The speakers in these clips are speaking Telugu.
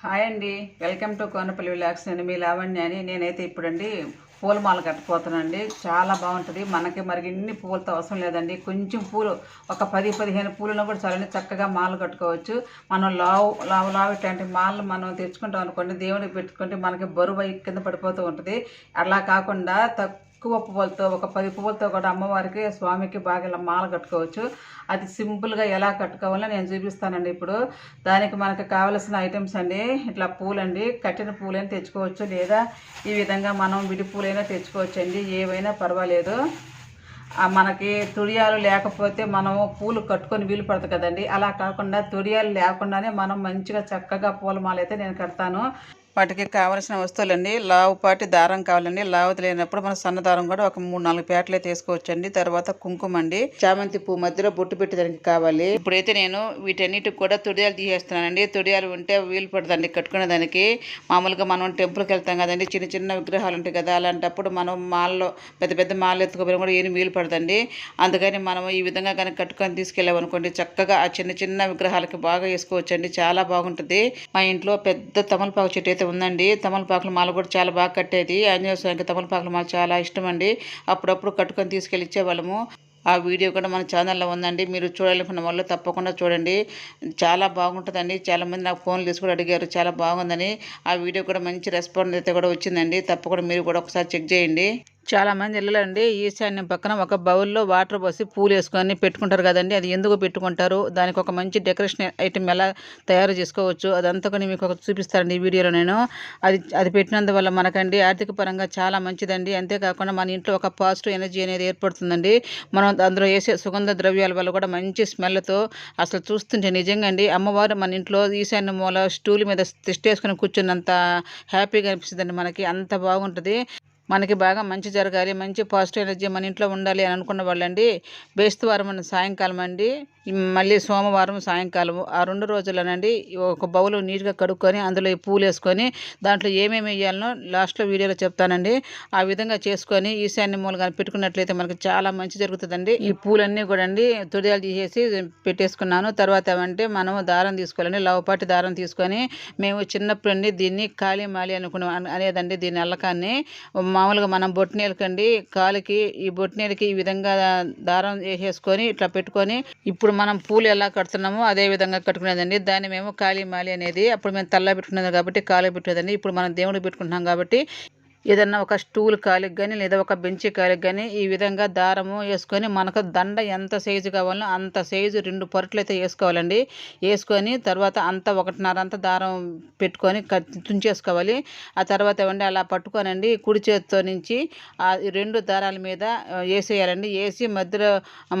హాయ్ అండి. Welcome to Konapalli vlogs. నేను మీ లావణ్య అని నేనైతే ఇప్పుడండి పూల మాల కట్టుకుపోతానండి చాలా బాగుంటుంది. మనకి మరి ఇన్ని పూలతో అవసరం లేదండి. కొంచెం పూలు ఒక పది పదిహేను పూలను కూడా చాలండి. చక్కగా మాల కట్టుకోవచ్చు. మనం లావు లావు లావు ఇట్లాంటి మాలలు మనం తెచ్చుకుంటాం అనుకోండి దేవుడికి పెట్టుకుంటే మనకి బరువు కింద పడిపోతూ ఉంటుంది. అలా కాకుండా తక్కువ పువ్వులతో ఒక పది పువ్వులతో కూడా అమ్మవారికి స్వామికి బాగా ఇలా మాల కట్టుకోవచ్చు. అది సింపుల్గా ఎలా కట్టుకోవాలో నేను చూపిస్తానండి ఇప్పుడు. దానికి మనకు కావలసిన ఐటమ్స్ అండి ఇట్లా పూలండి కట్టిన పూలైనా తెచ్చుకోవచ్చు లేదా ఈ విధంగా మనం విడి పూలైనా తెచ్చుకోవచ్చు అండి ఏవైనా పర్వాలేదు. మనకి తుడియాలు లేకపోతే మనం పూలు కట్టుకొని వీలు పడుతుంది కదండి. అలా కాకుండా తుడియాలు లేకుండానే మనం మంచిగా చక్కగా పూలమాలైతే అయితే నేను కడతాను. వాటికి కావలసిన వస్తువులండి లావుపాటి దారం కావాలండి. లావుది లేనప్పుడు మనం సన్న దారం కూడా ఒక మూడు నాలుగు పేటలే తీసుకోవచ్చండి. తర్వాత కుంకుమ అండి. చామంతి పువ్వు మధ్యలో బొట్టు పెట్టడానికి కావాలి. ఇప్పుడైతే నేను వీటన్నిటికి కూడా తుడియాలు తీసేస్తున్నానండి. తుడియాలు ఉంటే వీలు పడుతుంది కట్టుకునే దానికి మామూలుగా మనం టెంపుల్కి వెళ్తాం కదండి. చిన్న చిన్న విగ్రహాలు ఉంటాయి కదా అలాంటప్పుడు మనం మాల్లో పెద్ద పెద్ద మాలు ఎత్తుకోవడం కూడా ఏమి వీలు పడదండి. అందుకని మనం ఈ విధంగా కనుక కట్టుకొని తీసుకెళ్ళామనుకోండి చక్కగా ఆ చిన్న చిన్న విగ్రహాలకి బాగా వేసుకోవచ్చండి. చాలా బాగుంటుంది. మా ఇంట్లో పెద్ద తమలపాకు చెట్టు అయితే ఉందండి. తమలపాకుల మాల కూడా చాలా బాగా కట్టేది. ఆంజనేయ స్వామికి తమలపాకుల మాల చాలా ఇష్టం అండి అప్పుడప్పుడు కట్టుకొని తీసుకెళ్ళి ఇచ్చేవాళ్ళము. ఆ వీడియో కూడా మన ఛానల్లో ఉందండి. మీరు చూడాలనుకున్న వాళ్ళు తప్పకుండా చూడండి. చాలా బాగుంటుందండి. చాలామంది నాకు ఫోన్లు తీసుకొని అడిగారు. చాలా బాగుందని. ఆ వీడియో కూడా మంచి రెస్పాన్స్ అయితే కూడా వచ్చిందండి. తప్పకుండా మీరు కూడా ఒకసారి చెక్ చేయండి. చాలా మంది ఇళ్ళండి ఈశాన్యం పక్కన ఒక బౌల్లో వాటర్ పోసి పూలు వేసుకొని పెట్టుకుంటారు కదండి. అది ఎందుకు పెట్టుకుంటారు? దానికి ఒక మంచి డెకరేషన్ ఐటమ్ ఎలా తయారు చేసుకోవచ్చు? అదంతా కూడా మీకు ఒక చూపిస్తారండి ఈ వీడియోలో నేను. అది అది పెట్టినందువల్ల మనకండి ఆర్థిక పరంగా చాలా మంచిదండి. అంతేకాకుండా మన ఇంట్లో ఒక పాజిటివ్ ఎనర్జీ అనేది ఏర్పడుతుందండి. మనం అందులో వేసే సుగంధ ద్రవ్యాల వల్ల కూడా మంచి స్మెల్తో అసలు చూస్తుంటే నిజంగా అండి అమ్మవారు మన ఇంట్లో ఈశాన్య మూల స్టూల్ మీద తిష్టేసుకుని కూర్చున్నంత హ్యాపీగా అనిపిస్తుందండి మనకి. అంత బాగుంటుంది. మనకి బాగా మంచి జరగాలి మంచి పాజిటివ్ ఎనర్జీ మన ఇంట్లో ఉండాలి అని అనుకున్న వాళ్ళండి. బేస్తవారం అన్న సాయంకాలం అండి. మళ్ళీ సోమవారం సాయంకాలం ఆ రెండు రోజులనండి ఒక బౌలు నీట్గా కడుక్కొని అందులో ఈ పూలు వేసుకొని దాంట్లో ఏమేమి వేయాలనో లాస్ట్లో వీడియోలో చెప్తానండి. ఆ విధంగా చేసుకొని ఈశాన్య మూలగా పెట్టుకున్నట్లయితే మనకి చాలా మంచి జరుగుతుందండి. ఈ పూలన్నీ కూడా అండి తుడియాలు తీసేసి పెట్టేసుకున్నాను. తర్వాత ఏమంటే మనం దారం తీసుకోవాలండి. లవపాటి దారం తీసుకొని మేము చిన్నప్పుడు అండి దీన్ని కాళీ మాలి అనుకున్నాం అనేదండి దీని అల్లకాన్ని. మామూలుగా మనం బొట్టినేలకండి కాలికి ఈ బొట్టినేలకి ఈ విధంగా దారం వేసేసుకొని ఇట్లా పెట్టుకొని ఇప్పుడు మనం పూలు ఎలా కడుతున్నామో అదే విధంగా కట్టుకునేదండి. దాన్ని మేము కాళీ మాలి అనేది అప్పుడు మేము తల్ల పెట్టుకునేది కాబట్టి కాలు పెట్టేదండి ఇప్పుడు మనం దేవుడికి పెట్టుకుంటున్నాం కాబట్టి ఏదన్నా ఒక స్టూల్ కాలికి కానీ లేదా ఒక బెంచి కాలికి కానీ ఈ విధంగా దారము వేసుకొని మనకు దండ ఎంత సైజు కావాలో అంత సైజు రెండు పొరట్లు అయితే వేసుకోవాలండి. వేసుకొని తర్వాత అంత ఒకటిన్నర అంత దారం పెట్టుకొని తుంచేసుకోవాలి. ఆ తర్వాత ఏమండి అలా పట్టుకోనండి. కుడి చేతితో నుంచి ఆ రెండు దారాల మీద వేసేయాలండి. వేసి మధ్యలో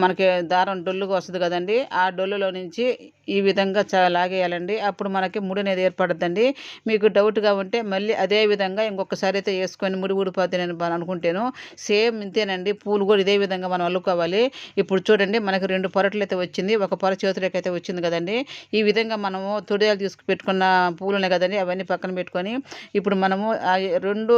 మనకి దారం డొల్లుగా వస్తుంది కదండి. ఆ డొల్లులో నుంచి ఈ విధంగా లాగేయాలండి. అప్పుడు మనకి ముడి అనేది ఏర్పడుతుందండి మీకు డౌట్గా ఉంటే మళ్ళీ అదే విధంగా ఇంకొకసారి అయితే వేసుకో వేసుకొని ముడి ఊడిపోతే నేను అనుకుంటాను సేమ్ ఇంతేనండి. పూలు కూడా ఇదే విధంగా మనం అల్లుకోవాలి. ఇప్పుడు చూడండి మనకి రెండు పొరట్లు అయితే వచ్చింది. ఒక పొర చేతులకి అయితే వచ్చింది కదండి. ఈ విధంగా మనము తొడియాలు తీసుకు పెట్టుకున్న పూలునే కదండి అవన్నీ పక్కన పెట్టుకొని ఇప్పుడు మనము రెండు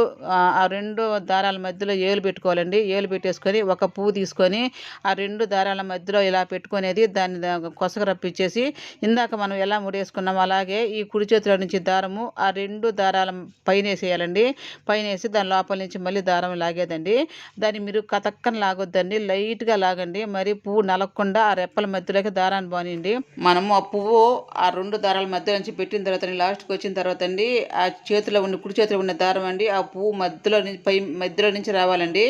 ఆ రెండు దారాల మధ్యలో ఏలు పెట్టుకోవాలండి. ఏలు పెట్టేసుకొని ఒక పువ్వు తీసుకొని ఆ రెండు దారాల మధ్యలో ఇలా పెట్టుకునేది దాన్ని కొసగ రప్పించేసి ఇందాక మనం ఎలా ముడేసుకున్నామో అలాగే ఈ కుడి చేతిలో నుంచి దారము ఆ రెండు దారాల పైన వేసేయాలండి. పైన వేసి దాని లోపల నుంచి మళ్ళీ దారం లాగేదండి. దాన్ని మీరు కతక్కన లాగొద్దండి. లైట్గా లాగండి. మరి పువ్వు నలగకుండా ఆ రెప్పల మధ్యలోకి దారాన్ని బానియండి. మనము ఆ పువ్వు ఆ రెండు దారాల మధ్య నుంచి పెట్టిన తర్వాత లాస్ట్కి వచ్చిన తర్వాత అండి ఆ చేతిలో ఉన్న కుడి చేతిలో ఉన్న దారం అండి ఆ పువ్వు మధ్యలో నుంచి పై మధ్యలో నుంచి రావాలండి.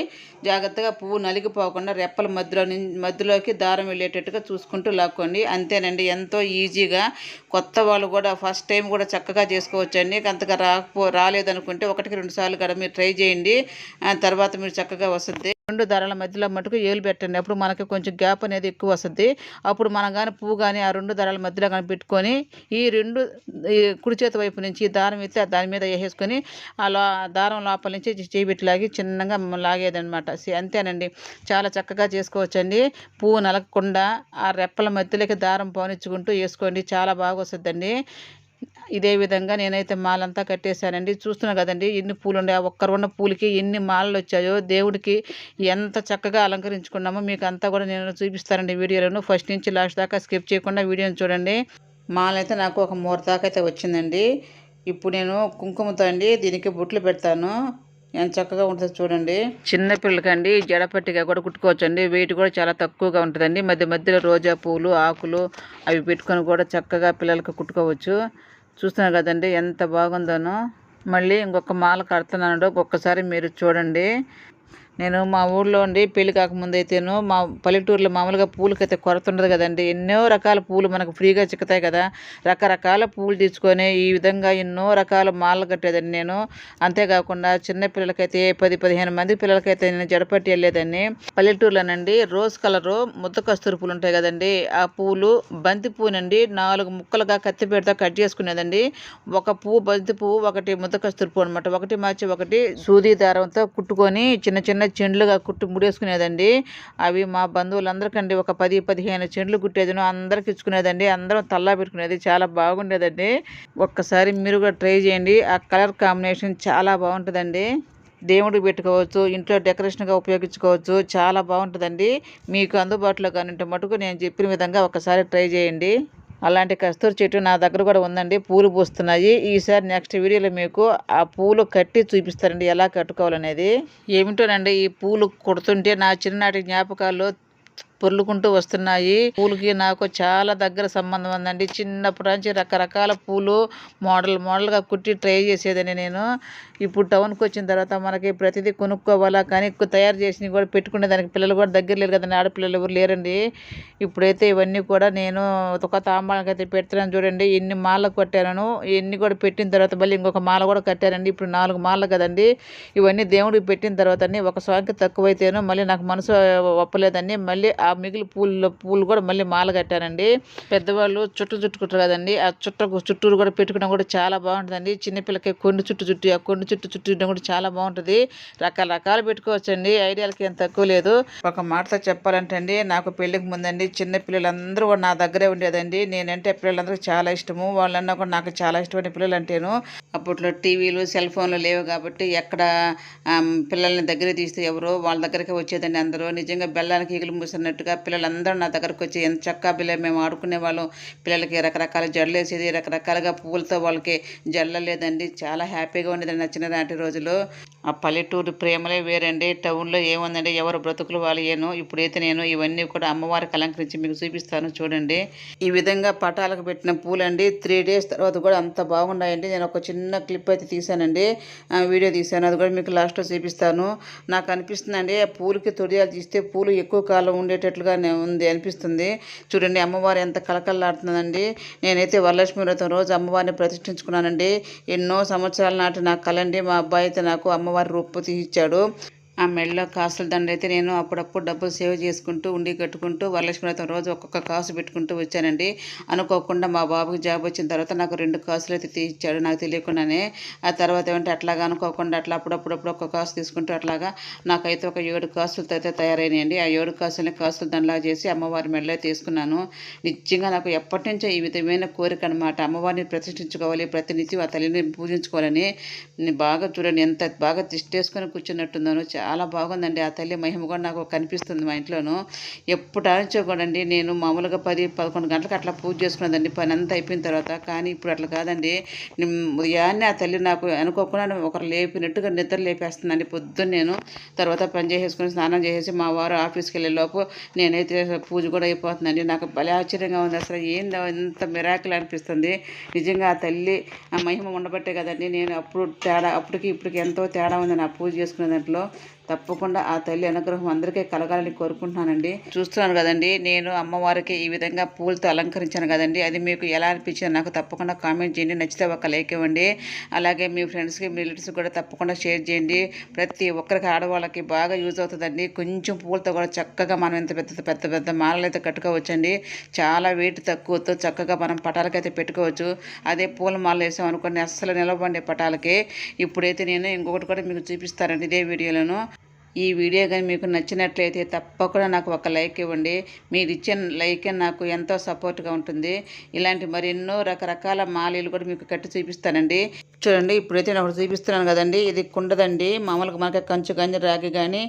జాగ్రత్తగా పువ్వు నలిగిపోకుండా రెప్పల మధ్యలో మధ్యలోకి దారం వెళ్ళేటట్టుగా చూసుకుంటూ లాక్కోండి. అంతేనండి ఎంతో ఈజీగా కొత్త వాళ్ళు కూడా ఫస్ట్ టైం కూడా చక్కగా చేసుకోవచ్చండి. అంతగా రాకపో రాలేదనుకుంటే ఒకటికి రెండు సార్లు కూడా మీరు ట్రై చేయండి. తర్వాత మీరు చక్కగా వస్తుంది రెండు ధరల మధ్యలో మటుకు ఏలు పెట్టండి. అప్పుడు మనకి కొంచెం గ్యాప్ అనేది ఎక్కువ వస్తుంది. అప్పుడు మనం కానీ పువ్వు కానీ ఆ రెండు ధరల మధ్యలో కానీ పెట్టుకొని ఈ రెండు ఈ కుడి చేతి వైపు నుంచి దారం ఎత్తి దాని మీద వేసేసుకొని ఆ దారం లోపల నుంచి చేయిబెట్టి లాగి చిన్నగా లాగేదనమాట అంతేనండి. చాలా చక్కగా చేసుకోవచ్చండి. పువ్వు నలగకుండా ఆ రెప్పల మధ్యలోకి దారం పోనిచ్చుకుంటూ వేసుకోండి. చాలా బాగా వస్తుందండి ఇదే విధంగా నేనైతే మాలంతా కట్టేశానండి. చూస్తున్నా కదండి ఎన్ని పూలు ఉండే ఒక్కరు ఉన్న పూలకి ఎన్ని మాలలు వచ్చాయో దేవుడికి ఎంత చక్కగా అలంకరించుకున్నామో మీకు అంతా కూడా నేను చూపిస్తానండి వీడియోలను. ఫస్ట్ నుంచి లాస్ట్ దాకా స్కిప్ చేయకుండా వీడియోని చూడండి. మాలైతే నాకు ఒక మూర దాకా అయితే వచ్చిందండి. ఇప్పుడు నేను కుంకుమతో అండి దీనికి బొట్లు పెడతాను. ఎంత చక్కగా ఉంటుంది చూడండి. చిన్న పిల్లలకండి జడపట్టిగా కూడా కుట్టుకోవచ్చు అండి వెయిట్ కూడా చాలా తక్కువగా ఉంటుందండి. మధ్య మధ్యలో రోజా పూలు ఆకులు అవి పెట్టుకొని కూడా చక్కగా పిల్లలకు కుట్టుకోవచ్చు. చూస్తున్నారు కదండి ఎంత బాగుందోనో. మళ్ళీ ఇంకొక మాల కడుతున్నాను. ఒక్కసారి మీరు చూడండి. నేను మా ఊళ్ళో ఉండి పెళ్ళి కాకముందు అయితేను మా పల్లెటూరులో మామూలుగా పూలకైతే కొరత ఉండదు కదండి. ఎన్నో రకాల పూలు మనకు ఫ్రీగా చిక్కుతాయి కదా. రకరకాల పూలు తీసుకొని ఈ విధంగా ఎన్నో రకాల మాలలు కట్టేదండి నేను. అంతేకాకుండా చిన్న పిల్లలకైతే పది పదిహేను మంది పిల్లలకైతే నేను జడపట్టి వెళ్ళేదాన్ని. పల్లెటూరులోనండి రోజ్ కలరు ముద్ద కస్తూరి పూలు ఉంటాయి కదండి. ఆ పూలు బంతి పూనండి నాలుగు ముక్కలుగా కత్తి పెడతా కట్ చేసుకునేదండి. ఒక పువ్వు బంతి పువ్వు ఒకటి ముద్ద కస్తూరి పువ్వు అనమాట ఒకటి మార్చి ఒకటి సూది దారంతో కుట్టుకొని చిన్న చిన్న చెండ్లుగా కుట్టి ముడేసుకునేదండి. అవి మా బంధువులందరికండి ఒక పది పదిహేను చెండ్లు కుట్టేది అందరికి ఇచ్చుకునేదండి. అందరం తల్లా పెట్టుకునేది. చాలా బాగుండేదండి. ఒక్కసారి మీరు కూడా ట్రై చేయండి. ఆ కలర్ కాంబినేషన్ చాలా బాగుంటుందండి. దేవుడికి పెట్టుకోవచ్చు ఇంట్లో డెకరేషన్గా ఉపయోగించుకోవచ్చు. చాలా బాగుంటుందండి. మీకు అందుబాటులో కానీ ఉంటే మటుకు నేను చెప్పిన విధంగా ఒకసారి ట్రై చేయండి. అలాంటి కస్తూరి చెట్టు నా దగ్గర కూడా ఉందండి. పూలు పూస్తున్నాయి. ఈసారి నెక్స్ట్ వీడియోలో మీకు ఆ పూలు కట్టి చూపిస్తారండి ఎలా కట్టుకోవాలనేది. ఏమిటోనండి ఈ పూలు కుడుతుంటే నా చిన్ననాటి జ్ఞాపకాలు పొర్లుకుంటూ వస్తున్నాయి. పూలకి నాకు చాలా దగ్గర సంబంధం ఉందండి. చిన్నప్పటి నుంచి రకరకాల పూలు మోడల్ మోడల్గా కుట్టి ట్రై చేసేదని నేను. ఇప్పుడు టౌన్కి వచ్చిన తర్వాత మనకి ప్రతిదీ కొనుక్కోవాలా కానీ తయారు చేసినవి కూడా పెట్టుకునే దానికి పిల్లలు కూడా దగ్గర లేరు కదండి ఆడపిల్లలు ఎవరు లేరండి. ఇప్పుడైతే ఇవన్నీ కూడా నేను ఒక తాంబాళకి అయితే పెడుతున్నాను చూడండి ఎన్ని మాలకు కట్టాను ఎన్ని కూడా పెట్టిన తర్వాత మళ్ళీ ఇంకొక మాల కూడా కట్టారండి ఇప్పుడు నాలుగు మాలలు కదండి ఇవన్నీ దేవుడికి పెట్టిన తర్వాత ఒక స్వామికి తక్కువైతేనో మళ్ళీ నాకు మనసు ఒప్పలేదండి. మళ్ళీ ఆ మిగిలి పూలు పూలు కూడా మళ్ళీ మాల కట్టానండి. పెద్దవాళ్ళు చుట్టూ చుట్టుకుంటారు కదండి ఆ చుట్ట చుట్టూరు కూడా పెట్టుకోవడం కూడా చాలా బాగుంటుందండి. చిన్నపిల్లకి కొండు చుట్టూ చుట్టూ ఆ కొండు చుట్టూ చుట్టూ కూడా చాలా బాగుంటుంది. రకరకాలు పెట్టుకోవచ్చండి. ఐడియాలకి ఏం తక్కువ లేదు. ఒక మాటతో చెప్పాలంటే అండి నాకు పెళ్ళికి ముందండి చిన్న పిల్లలందరూ కూడా నా దగ్గరే ఉండేదండి. నేనంటే పిల్లలందరికీ చాలా ఇష్టము. వాళ్ళన్నా కూడా నాకు చాలా ఇష్టమైన పిల్లలు అంటేను అప్పట్లో టీవీలు సెల్ ఫోన్లు లేవు కాబట్టి ఎక్కడ పిల్లల్ని దగ్గర తీస్తే ఎవరో వాళ్ళ దగ్గరికి వచ్చేదండి అందరూ. నిజంగా బెల్లానికి ఈగలు మూసినట్టుగా పిల్లలందరూ నా దగ్గరకు వచ్చి ఎంత చక్కగా పిల్లలు మేము ఆడుకునే వాళ్ళం. పిల్లలకి రకరకాల జడలు వేసేది రకరకాలుగా పువ్వులతో వాళ్ళకి జల్లలేదండి చాలా హ్యాపీగా ఉండేదండి చిన్ననాటి రోజులు ఆ పల్లెటూరు ప్రేమలే వేరండి. టౌన్లో ఏముందండి? ఎవరు బ్రతుకులు వాళ్ళు ఏను? ఇప్పుడైతే నేను ఇవన్నీ కూడా అమ్మవారికి అలంకరించి మీకు చూపిస్తాను చూడండి. ఈ విధంగా పటాలకు పెట్టిన పూలండి. త్రీ డేస్ తర్వాత కూడా అంత బాగున్నాయండి. నేను ఒక చిన్న క్లిప్ అయితే తీసానండి వీడియో తీసాను అది కూడా మీకు లాస్ట్లో చూపిస్తాను. నాకు అనిపిస్తుందండి ఆ పూలకి తొడియాలు తీస్తే పూలు ఎక్కువ కాలం ఉండేటట్లుగా ఉంది అనిపిస్తుంది. చూడండి అమ్మవారు ఎంత కలకల్లాడుతుందండి నేనైతే వరలక్ష్మి వ్రతం రోజు అమ్మవారిని ప్రతిష్ఠించుకున్నానండి. ఎన్నో సంవత్సరాల నాటి నా కలండి మా అబ్బాయి అయితే నాకు అమ్మవారి రూపు తీయించాడు ఆ మెడలో కాసుల దండ అయితే నేను అప్పుడప్పుడు డబ్బులు సేవ్ చేసుకుంటూ ఉండి కట్టుకుంటూ వరలక్ష్మి వ్రతం రోజు ఒక్కొక్క కాసు పెట్టుకుంటూ వచ్చానండి. అనుకోకుండా మా బాబుకి జాబ్ వచ్చిన తర్వాత నాకు రెండు కాసులు అయితే తీయించాడు నాకు తెలియకుండానే. ఆ తర్వాత ఏమంటే అట్లాగా అనుకోకుండా అట్లా అప్పుడప్పుడప్పుడు ఒక్క కాసు తీసుకుంటూ అట్లాగా నాకైతే ఒక ఏడు కాసులతో అయితే తయారైనాయండి. ఆ ఏడు కాసులని కాసులు దండలా చేసి అమ్మవారి మెడలో తీసుకున్నాను. నిజంగా నాకు ఎప్పటి నుంచో ఈ విధమైన కోరిక అనమాట అమ్మవారిని ప్రతిష్ఠించుకోవాలి ప్రతినిత్యం ఆ తల్లిని పూజించుకోవాలని. బాగా చూడండి ఎంత బాగా తిష్టేసుకొని కూర్చున్నట్టున్నాను చాలా చాలా బాగుందండి. ఆ తల్లి మహిమ కూడా నాకు కనిపిస్తుంది మా ఇంట్లోనూ. ఎప్పుడు ఆలోచించకూడండి నేను మామూలుగా పది పదకొండు గంటలకు అట్లా పూజ చేసుకున్నదండి పని అంతా అయిపోయిన తర్వాత కానీ ఇప్పుడు అట్లా కాదండి. ఉదయాన్నే ఆ తల్లి నాకు అనుకోకుండా ఒకరు లేపినట్టుగా నిద్ర లేపేస్తుందండి. పొద్దున్న నేను తర్వాత పని చేసేసుకుని స్నానం చేసేసి మా వారు ఆఫీస్కి వెళ్ళే లోపు నేనైతే పూజ కూడా అయిపోతుందండి. నాకు భలే ఆశ్చర్యంగా ఉంది. అసలు ఏందో ఎంత మిరాకిల్ అనిపిస్తుంది. నిజంగా ఆ తల్లి ఆ మహిమ ఉండబట్టే కదండి. నేను అప్పుడు తేడా అప్పటికి ఇప్పటికి ఎంతో తేడా ఉంది నా పూజ చేసుకునే దాంట్లో. తప్పకుండా ఆ తల్లి అనుగ్రహం అందరికీ కలగాలని కోరుకుంటున్నానండి. చూస్తున్నాను కదండి నేను అమ్మవారికి ఈ విధంగా పూలతో అలంకరించాను కదండి. అది మీకు ఎలా అనిపించింది నాకు తప్పకుండా కామెంట్ చేయండి. నచ్చితే ఒక లైక్ ఇవ్వండి. అలాగే మీ ఫ్రెండ్స్కి మీ రిలేటివ్స్కి కూడా తప్పకుండా షేర్ చేయండి. ప్రతి ఒక్కరికి ఆడవాళ్ళకి బాగా యూజ్ అవుతుందండి. కొంచెం పూలతో కూడా చక్కగా మనం ఎంత పెద్ద పెద్ద పెద్ద మాలలైతే కట్టుకోవచ్చండి. చాలా వెయిట్ తక్కువతో చక్కగా మనం పటాలకైతే పెట్టుకోవచ్చు. అదే పూల మాలలు వేసాం అనుకోండి అస్సలు నిలవండి పటాలకి. ఇప్పుడైతే నేను ఇంకొకటి కూడా మీకు చూపిస్తానండి ఇదే వీడియోలను. ఈ వీడియో కానీ మీకు నచ్చినట్లయితే తప్పకుండా నాకు ఒక లైక్ ఇవ్వండి. మీరు ఇచ్చే లైక్ నాకు ఎంతో సపోర్ట్గా ఉంటుంది. ఇలాంటి మరెన్నో రకరకాల మాలీలు కూడా మీకు కట్టి చూపిస్తానండి. చూడండి ఇప్పుడైతే నేను ఒకటి చూపిస్తున్నాను కదండి. ఇది కుండదండి. మామూలుగా మనకి కంచు కానీ రాగి కానీ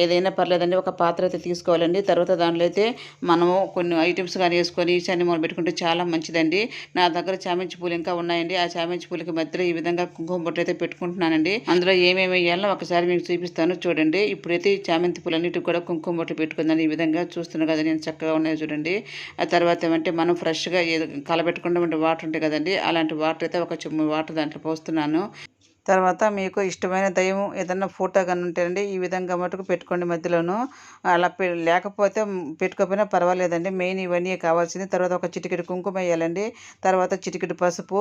ఏదైనా పర్లేదండి. ఒక పాత్ర అయితే తీసుకోవాలండి. తర్వాత దాంట్లో అయితే మనము కొన్ని ఐటమ్స్ కానీ వేసుకొని ఈశాన్ని మూల పెట్టుకుంటే చాలా మంచిదండి. నా దగ్గర చామంతి పూలు ఇంకా ఉన్నాయండి. ఆ చామంతి పూలకి మధ్యలో ఈ విధంగా కుంకుమ బొట్టు అయితే పెట్టుకుంటున్నానండి. అందులో ఏమేమి వేయాలో ఒకసారి మీకు చూపిస్తాను. చూడండి. ఇప్పుడైతే ఈ చామంతి పూలన్నిటికి కూడా కుంకుమ బొట్లు పెట్టుకుందని ఈ విధంగా చూస్తున్నాను కదా నేను చక్కగా ఉన్నాయి చూడండి. ఆ తర్వాత ఏమంటే మనం ఫ్రెష్గా ఏదో కలబెట్టకుండా ఉండే వాటర్ ఉంటాయి కదండి. అలాంటి వాటర్ అయితే ఒక చెమ్ము వాటర్ దాంట్లో పోస్తున్నాను. తర్వాత మీకు ఇష్టమైన దైవం ఏదన్నా ఫోటో కానీ ఉంటేనండి ఈ విధంగా మటుకు పెట్టుకోండి మధ్యలోను. అలా పె లేకపోతే పెట్టుకోకపోయినా పర్వాలేదండి. మెయిన్ ఇవన్నీ కావాల్సింది. తర్వాత ఒక చిటికెడు కుంకుమ వేయాలండి. తర్వాత చిటికెడు పసుపు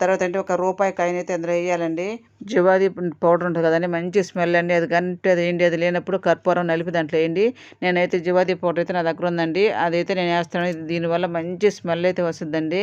తర్వాత అంటే ఒక రూపాయి కాయిన్ అయితే అందులో వేయాలండి. జవాది పౌడర్ ఉంటుంది కదండి మంచి స్మెల్ అండి. అది కంటే అది ఏంటి అది లేనప్పుడు కర్పూరం నలిపి దాంట్లో వేయండి. నేనైతే జవాది పౌడర్ అయితే నా దగ్గర ఉందండి. అదైతే నేను వేస్తాను. దీనివల్ల మంచి స్మెల్ అయితే వస్తుందండి.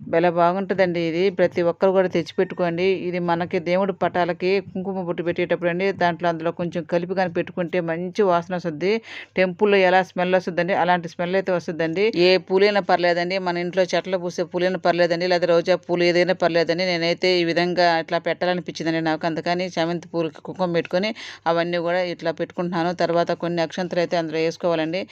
భలే బాగుంటుందండి ఇది. ప్రతి ఒక్కరు కూడా తెచ్చిపెట్టుకోండి. ఇది మనకి దేవుడి పటాలకి కుంకుమ బొట్టు పెట్టేటప్పుడు అండి దాంట్లో అందులో కొంచెం కలిపి కానీ పెట్టుకుంటే మంచి వాసన వస్తుంది. టెంపుల్లో ఎలా స్మెల్ వస్తుందండి అలాంటి స్మెల్ అయితే వస్తుందండి. ఏ పూలైనా పర్లేదండి మన ఇంట్లో చెట్లు పూసే పూలైనా పర్లేదండి లేదా రోజా పూలు ఏదైనా పర్లేదండి. నేనైతే ఈ విధంగా ఇట్లా పెట్టాలనిపించిందండి నాకు. అందుకని చామంతి పూలకి కుంకుమ పెట్టుకొని అవన్నీ కూడా ఇట్లా పెట్టుకుంటున్నాను. తర్వాత కొన్ని అక్షంతలు అయితే అందులో వేసుకోవాలండి.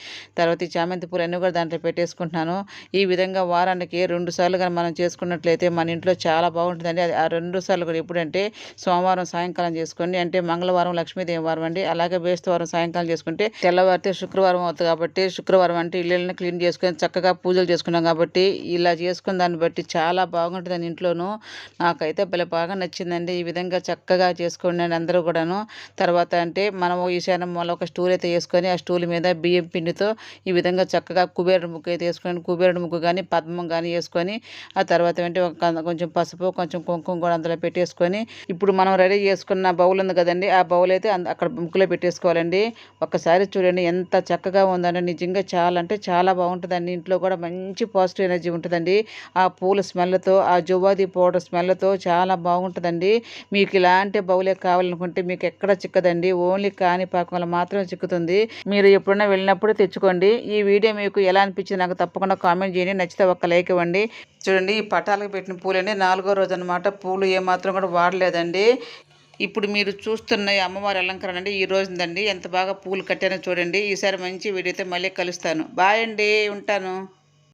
తర్వాత ఈ చామంతి పూలు అన్నీ కూడా దాంట్లో పెట్టేసుకుంటున్నాను. ఈ విధంగా వారానికి రెండు సార్లు కానీ మనం చేసుకున్నట్లయితే మన ఇంట్లో చాలా బాగుంటుందండి. అది ఆ రెండు సార్లు కూడా ఎప్పుడంటే సోమవారం సాయంకాలం చేసుకోండి. అంటే మంగళవారం లక్ష్మీదేవి వారం అండి. అలాగే బేస్తవారం సాయంకాలం చేసుకుంటే తెల్లవారితే శుక్రవారం అవుతుంది కాబట్టి శుక్రవారం అంటే ఇళ్ళని క్లీన్ చేసుకొని చక్కగా పూజలు చేసుకున్నాం కాబట్టి ఇలా చేసుకున్న దాన్ని బట్టి చాలా బాగుంటుందండి ఇంట్లోనూ. నాకైతే భలే బాగా నచ్చిందండి. ఈ విధంగా చక్కగా చేసుకోండి అండి అందరూ కూడాను. తర్వాత అంటే మనము ఈశాన్యం మూల ఒక స్టూల్ అయితే వేసుకొని ఆ స్టూల్ మీద బియ్యం పిండితో ఈ విధంగా చక్కగా కుబేరుడు ముగ్గు అయితే వేసుకొని కుబేరుడు ముగ్గు కానీ పద్మం కానీ వేసుకొని ఆ తర్వాత ఏంటి ఒక కొంచెం పసుపు కొంచెం కుంకుమ కూడా అందులో పెట్టేసుకొని ఇప్పుడు మనం రెడీ చేసుకున్న బౌల్ ఉంది కదండి ఆ బౌల్ అయితే అక్కడ ముక్కులో పెట్టేసుకోవాలండి. ఒక్కసారి చూడండి ఎంత చక్కగా ఉందండి నిజంగా చాలా అంటే చాలా బాగుంటుందండి. ఇంట్లో కూడా మంచి పాజిటివ్ ఎనర్జీ ఉంటుందండి. ఆ పూల స్మెల్తో ఆ జువాది పౌడర్ స్మెల్తో చాలా బాగుంటుందండి. మీకు ఇలాంటి బౌలే కావాలనుకుంటే మీకు ఎక్కడ చిక్కదండి ఓన్లీ కాణిపాకంలో మాత్రమే చిక్కుతుంది. మీరు ఎప్పుడైనా వెళ్ళినప్పుడు తెచ్చుకోండి. ఈ వీడియో మీకు ఎలా అనిపించింది నాకు తప్పకుండా కామెంట్ చేయండి. నచ్చితే ఒక లైక్ ఇవ్వండి. చూడండి ఈ పటాలకు పెట్టిన పూలండి నాలుగో రోజు అనమాట పూలు ఏమాత్రం కూడా వాడలేదండి. ఇప్పుడు మీరు చూస్తున్న అమ్మవారి అలంకరణ అండి ఈ రోజుందండి. ఎంత బాగా పూలు కట్టానో చూడండి. ఈసారి మంచి వీడియోతో మళ్ళీ కలుస్తాను. బాయ్ అండి ఉంటాను.